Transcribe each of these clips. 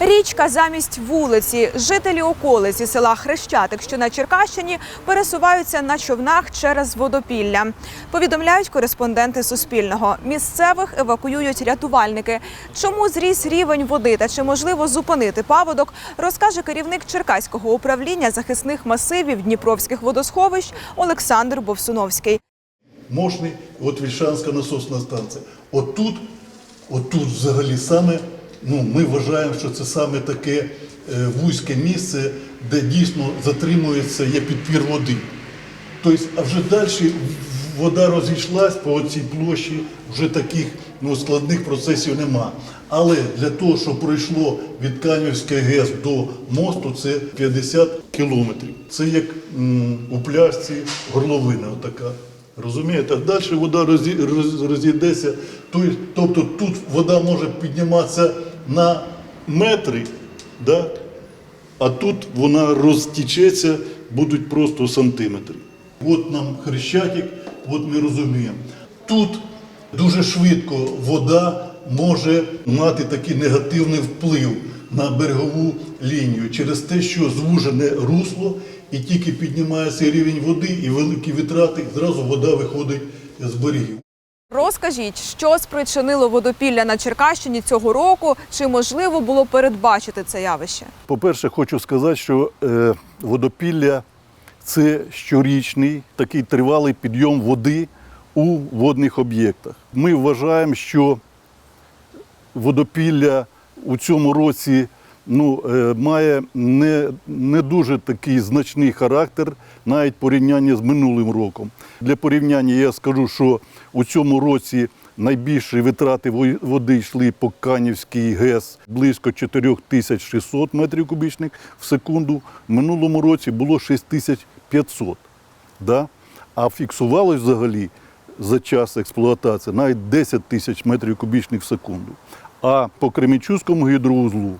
Річка замість вулиці. Жителі околиці села Хрещатик, що на Черкащині, пересуваються на човнах через водопілля. Повідомляють кореспонденти Суспільного. Місцевих евакуюють рятувальники. Чому зріс рівень води та чи можливо зупинити паводок, розкаже керівник Черкаського управління захисних масивів Дніпровських водосховищ Олександр Бовсуновський. Мощний, от Вільшанська насосна станція. Отут, отут взагалі саме, ну, ми вважаємо, що це саме таке е, вузьке місце, де дійсно затримується, є підпір води. Тобто, а вже далі вода розійшлась по цій площі, вже таких ну, складних процесів нема. Але для того, щоб пройшло від Канівської ГЕС до мосту, це 50 кілометрів. Це як м, у пляжці горловина отака. Розумієте? Далі вода розійдеться. Тобто тут вода може підніматися на метри, да? а тут вона розтічеться, будуть просто сантиметри. От нам хрещатик, от ми розуміємо. Тут дуже швидко вода може мати такий негативний вплив на берегову лінію через те, що звужене русло, і тільки піднімається рівень води і великі витрати, зразу вода виходить з берегів. Розкажіть, що спричинило водопілля на Черкащині цього року? Чи можливо було передбачити це явище? По-перше, хочу сказати, що е, водопілля це щорічний такий тривалий підйом води у водних об'єктах. Ми вважаємо, що водопілля у цьому році ну, е, має не, не дуже такий значний характер, навіть порівняння з минулим роком. Для порівняння я скажу, що у цьому році найбільші витрати во- води йшли по Канівській ГЕС близько 4600 метрів кубічних в секунду. В минулому році було 6500. Да? А фіксувалось взагалі за час експлуатації навіть 10 тисяч метрів кубічних в секунду. А по Кременчуцькому гідроузлу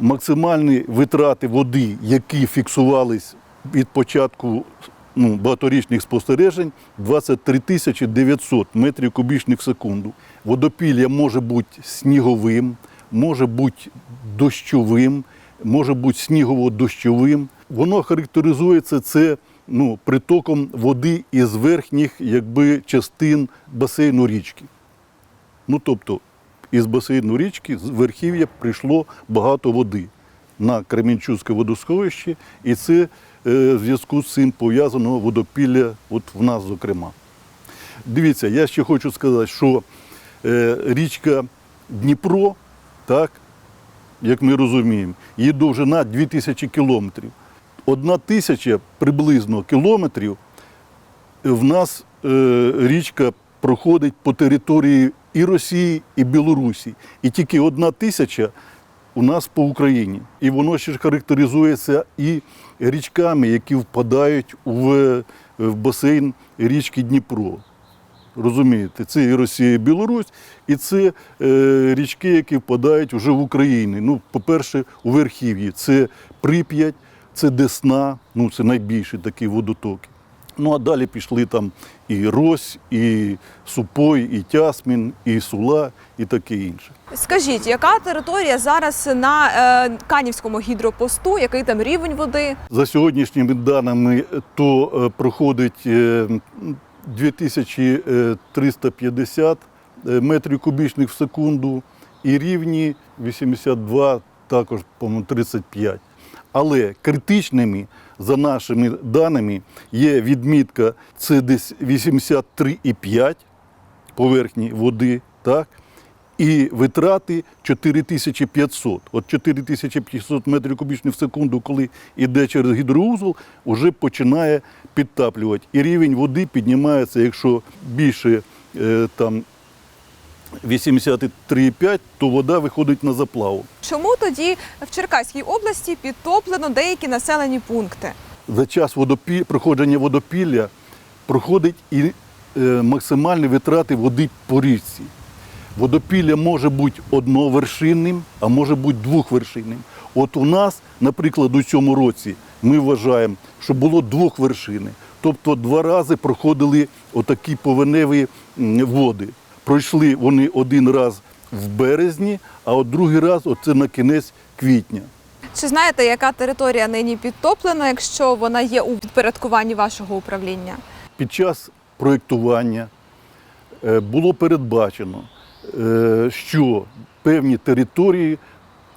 максимальні витрати води, які фіксувались від початку ну, багаторічних спостережень, 23 тисячі 900 метрів кубічних в секунду. Водопілля може бути сніговим, може бути дощовим, може бути снігово-дощовим. Воно характеризується це ну, притоком води із верхніх якби, частин басейну річки. Ну, тобто, із басейну річки, з верхів'я прийшло багато води на Кременчуцьке водосховище, і це е, в зв'язку з цим пов'язано водопілля от в нас, зокрема. Дивіться, я ще хочу сказати, що е, річка Дніпро, так, як ми розуміємо, її довжина 2000 кілометрів. Одна тисяча приблизно кілометрів в нас е, річка проходить по території і Росії, і Білорусі. І тільки одна тисяча у нас по Україні. І воно ще ж характеризується і річками, які впадають в, басейн річки Дніпро. Розумієте, це і Росія, і Білорусь, і це е, річки, які впадають вже в Україну. Ну, по-перше, у Верхів'ї це Прип'ять, це Десна, ну це найбільші такі водотоки. Ну а далі пішли там і Рось, і Супой, і Тясмін, і Сула, і таке інше. Скажіть, яка територія зараз на е, Канівському гідропосту? Який там рівень води? За сьогоднішніми даними, то е, проходить е, 2350 е, метрів кубічних в секунду і рівні 82, також, по-моєму, 35. Але критичними, за нашими даними, є відмітка це десь 83,5 поверхні води, так? і витрати 4500. От 4500 метрів кубічних в секунду, коли йде через гідроузол, вже починає підтаплювати. І рівень води піднімається, якщо більше е, там 83,5, то вода виходить на заплаву. Чому тоді в Черкаській області підтоплено деякі населені пункти? за час водопі... проходження водопілля проходить і е, максимальні витрати води по річці. Водопілля може бути одновершинним, а може бути двохвершинним. От у нас, наприклад, у цьому році ми вважаємо, що було двохвершини. Тобто два рази проходили отакі повеневі води. Пройшли вони один раз в березні, а от другий раз оце на кінець квітня. Чи знаєте, яка територія нині підтоплена, якщо вона є у підпорядкуванні вашого управління? Під час проєктування е, було передбачено, е, що певні території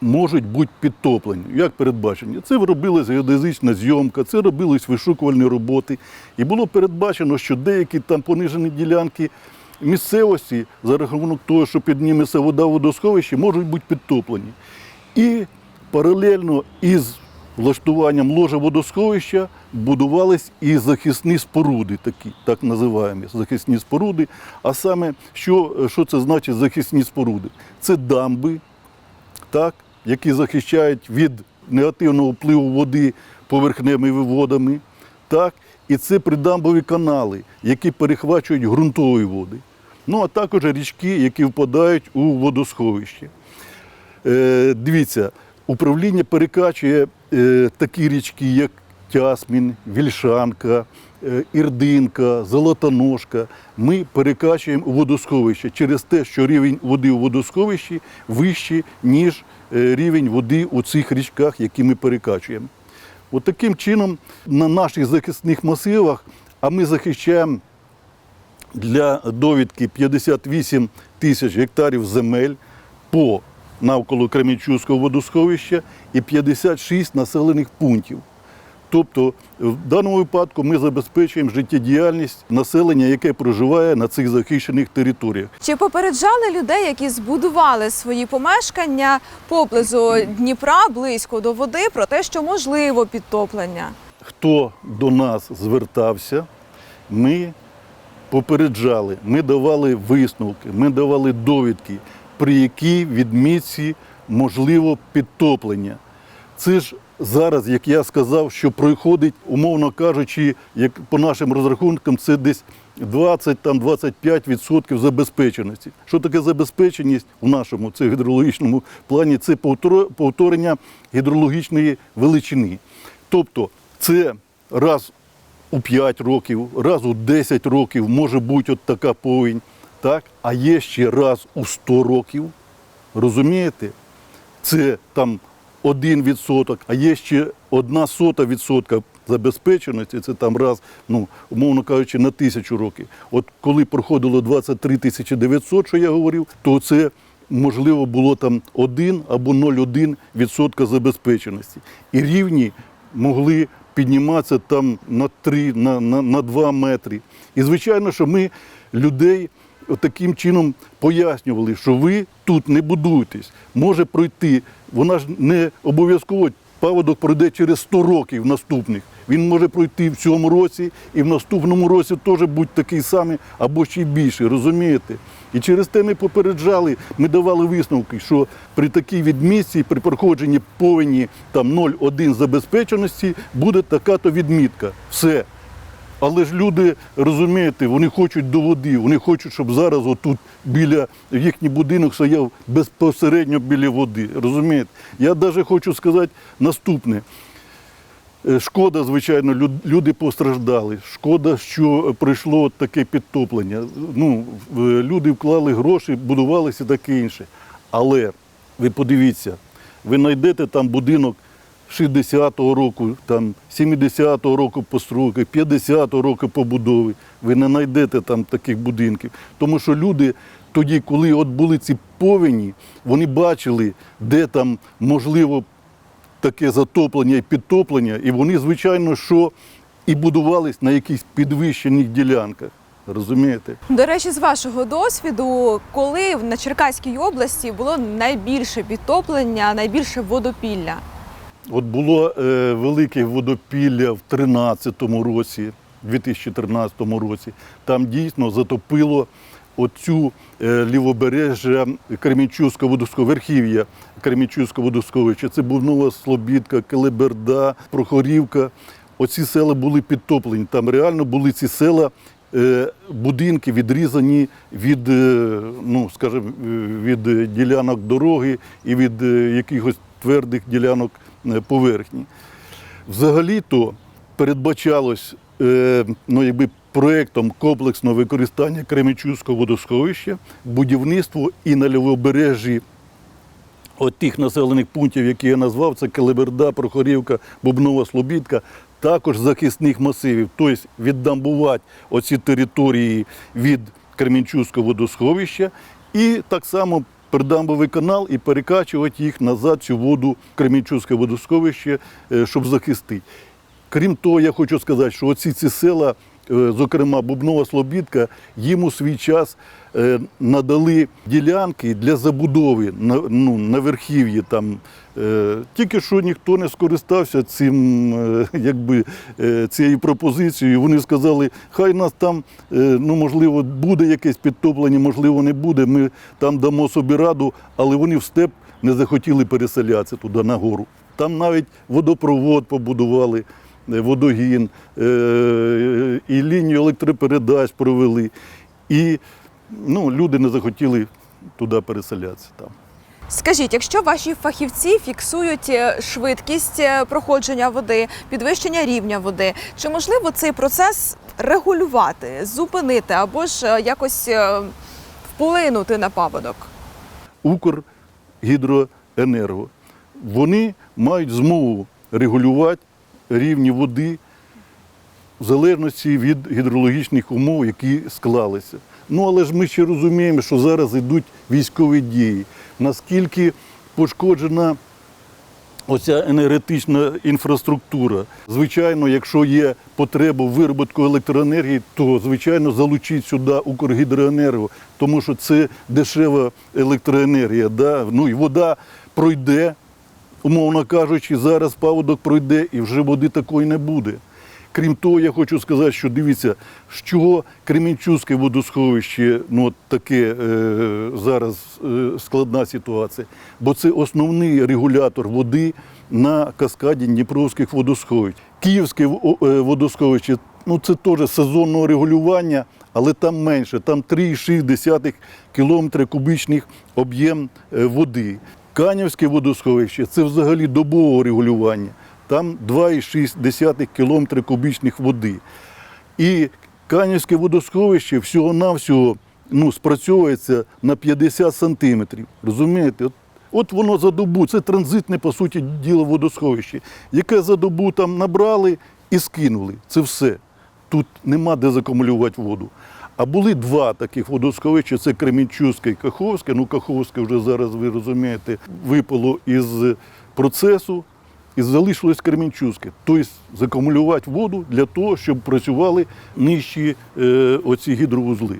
можуть бути підтоплені. Як передбачені? Це робилась геодезична зйомка, це робились вишукувальні роботи. І було передбачено, що деякі там понижені ділянки місцевості за рахунок того, що підніметься вода в водосховищі, можуть бути підтоплені. І паралельно із влаштуванням ложа водосховища будувались і захисні споруди, такі, так називаємо захисні споруди. А саме, що, що це значить захисні споруди? Це дамби, так, які захищають від негативного впливу води поверхневими водами. Так, і це придамбові канали, які перехвачують ґрунтові води. Ну а також річки, які впадають у водосховище. Е, дивіться, управління перекачує е, такі річки, як Тясмін, Вільшанка, е, Ірдинка, Золотоножка. Ми перекачуємо у водосховище через те, що рівень води у водосховищі вищий, ніж е, рівень води у цих річках, які ми перекачуємо. От таким чином на наших захисних масивах, а ми захищаємо для довідки 58 тисяч гектарів земель по навколо Кременчуцького водосховища і 56 населених пунктів. Тобто, в даному випадку ми забезпечуємо життєдіяльність населення, яке проживає на цих захищених територіях. Чи попереджали людей, які збудували свої помешкання поблизу Дніпра, близько до води, про те, що можливо підтоплення? Хто до нас звертався, ми попереджали, ми давали висновки, ми давали довідки, при якій відмітці можливо підтоплення. Це ж зараз, як я сказав, що проходить, умовно кажучи, як по нашим розрахункам, це десь 20-25% забезпеченості. Що таке забезпеченість у нашому це гідрологічному плані? Це повтор- повторення гідрологічної величини. Тобто це раз у 5 років, раз у 10 років може бути от така повінь, так? а є ще раз у 100 років. Розумієте? Це там 1%, а є ще одна сота відсотка забезпеченості, це там раз, ну, умовно кажучи, на тисячу років. От коли проходило 23 тисячі 900, що я говорив, то це можливо було там 1 або 0,1% відсотка забезпеченості. І рівні могли підніматися там на 3, на, на, на 2 метри. І звичайно, що ми людей таким чином пояснювали, що ви тут не будуєтесь, може пройти. Вона ж не обов'язково паводок пройде через 100 років наступних. Він може пройти в цьому році і в наступному році теж будь такий самий або ще й більший, розумієте? І через те ми попереджали, ми давали висновки, що при такій відмітці, при проходженні повені там 0,1 забезпеченості буде така-то відмітка. Все. Але ж люди, розумієте, вони хочуть до води, вони хочуть, щоб зараз отут біля їхній будинок стояв безпосередньо біля води. Розумієте? Я навіть хочу сказати наступне. Е, Шкода, звичайно, люди постраждали. Шкода, що прийшло таке підтоплення. Ну, люди вклали гроші, будувалися таке інше. Але ви подивіться, ви знайдете там будинок 60-го року, там 70-го року постройки, 50-го року побудови. Ви не знайдете там таких будинків. Тому що люди тоді, коли от були ці повені, вони бачили, де там можливо таке затоплення і підтоплення, і вони, звичайно, що і будувались на якихось підвищених ділянках. Розумієте? До речі, з вашого досвіду, коли на Черкаській області було найбільше підтоплення, найбільше водопілля? От було е, велике водопілля в 13-му році, 2013 році. Там дійсно затопило оцю е, лівобережжя Кремінчуського водосховища, верхів'я Кремінчуського водосховища. Це був Нова Слобідка, Келеберда, Прохорівка. Оці села були підтоплені. Там реально були ці села. е, Будинки відрізані від, е, ну, скажімо, е, від ділянок дороги і від якихось твердих ділянок поверхні. Взагалі-то передбачалось, е, ну, якби проєктом комплексного використання Кременчуцького водосховища, будівництво і на лівобережжі от тих населених пунктів, які я назвав, це Келеберда, Прохорівка, Бубнова, Слобідка, також захисних масивів, тобто віддамбувати оці території від Кременчуцького водосховища і так само придамбовий канал і перекачувати їх назад, цю воду в Кременчуцьке водосховище, е, щоб захистити. Крім того, я хочу сказати, що оці ці села, зокрема Бубнова Слобідка, їм у свій час е, надали ділянки для забудови на, ну, на верхів'ї. Там. Е, Тільки що ніхто не скористався цим, е, якби, е, цією пропозицією. Вони сказали, хай нас там, е, ну, можливо, буде якесь підтоплення, можливо, не буде. Ми там дамо собі раду, але вони в степ не захотіли переселятися туди на гору. Там навіть водопровод побудували, е, водогін, е, і лінію електропередач провели. І ну, люди не захотіли туди переселятися. Там. Скажіть, якщо ваші фахівці фіксують е, швидкість е, проходження води, підвищення рівня води, чи можливо цей процес регулювати, зупинити або ж е, якось е, вплинути на паводок? Укргідроенерго. Вони мають змогу регулювати рівні води в залежності від гідрологічних умов, які склалися. Ну але ж ми ще розуміємо, що зараз йдуть військові дії. Наскільки пошкоджена оця енергетична інфраструктура. Звичайно, якщо є потреба в виробітку електроенергії, то звичайно залучіть сюди Укргідроенерго, тому що це дешева електроенергія. Да? Ну і вода пройде, умовно кажучи, зараз паводок пройде і вже води такої не буде. Крім того, я хочу сказати, що дивіться, з чого Кременчуцьке водосховище ну, таке е, зараз е, складна ситуація, бо це основний регулятор води на каскаді Дніпровських водосховищ. Київське е, водосховище ну, це теж сезонного регулювання, але там менше, там 3,6 кілометри кубічних об'єм е, води. Канівське водосховище це взагалі добового регулювання. Там 2,6 кілометри кубічних води. І Канівське водосховище всього-навсього ну, спрацьовується на 50 сантиметрів. Розумієте? От, от воно за добу, це транзитне, по суті, діло водосховище, яке за добу там набрали і скинули. Це все. Тут нема де закумулювати воду. А були два таких водосховища, це Кремінчуське і Каховське. Ну, Каховське вже зараз, ви розумієте, випало із процесу і залишилось Кремінчуське. Тобто закумулювати воду для того, щоб працювали нижчі е, оці гідровузли.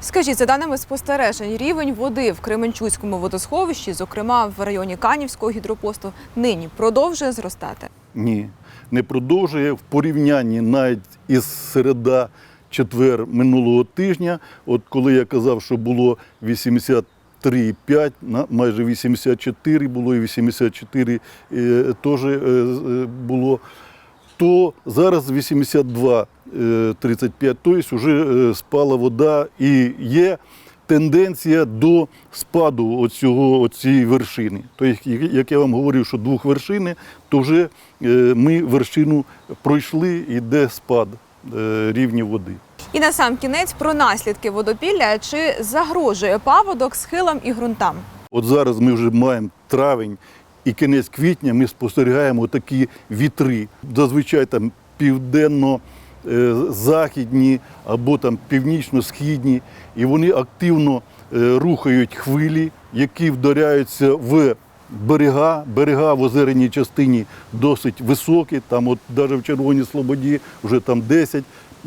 Скажіть, за даними спостережень, рівень води в Кременчуцькому водосховищі, зокрема в районі Канівського гідропосту, нині продовжує зростати. Ні, не продовжує в порівнянні навіть із середа четвер минулого тижня. От коли я казав, що було 83,5, майже 84 було і 84 е, теж е, е, було, то зараз 82 е, 35, тобто вже спала вода і є тенденція до спаду оцього, оцієї вершини. Тобто, як я вам говорив, що двох вершини, то вже ми вершину пройшли, іде спад е, рівня води. І на сам кінець про наслідки водопілля чи загрожує паводок схилам і ґрунтам. От зараз ми вже маємо травень і кінець квітня, ми спостерігаємо такі вітри. Зазвичай там південно-західні або там північно-східні, і вони активно е, рухають хвилі, які вдаряються в берега. Берега в озерній частині досить високі, там от навіть в Червоній Слободі вже там 10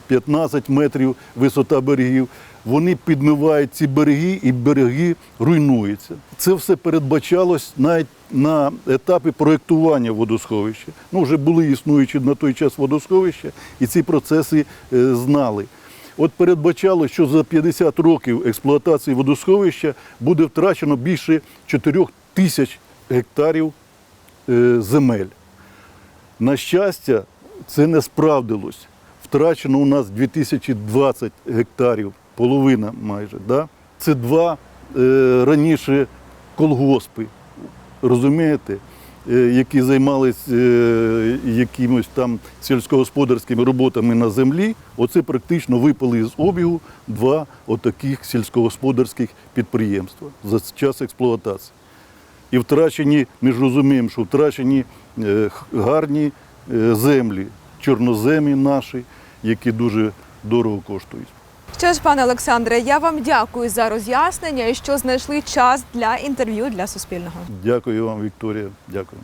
15 метрів висота берегів. Вони підмивають ці береги і береги руйнуються. Це все передбачалось навіть на етапі проєктування водосховища. Ну, вже були існуючі на той час водосховища, і ці процеси е, знали. От передбачало, що за 50 років експлуатації водосховища буде втрачено більше 4 тисяч гектарів е, земель. На щастя, це не справдилось. Втрачено у нас 2020 гектарів, половина майже. Да? Це два е, раніше колгоспи. Розумієте? е, які займалися якимось там сільськогосподарськими роботами на землі, оце практично випали з обігу два отаких сільськогосподарських підприємства за час експлуатації. І втрачені, ми ж розуміємо, що втрачені е, гарні е, землі, чорноземі наші, які дуже дорого коштують. Що ж, пане Олександре, я вам дякую за роз'яснення і що знайшли час для інтерв'ю для Суспільного. Дякую вам, Вікторія. Дякую.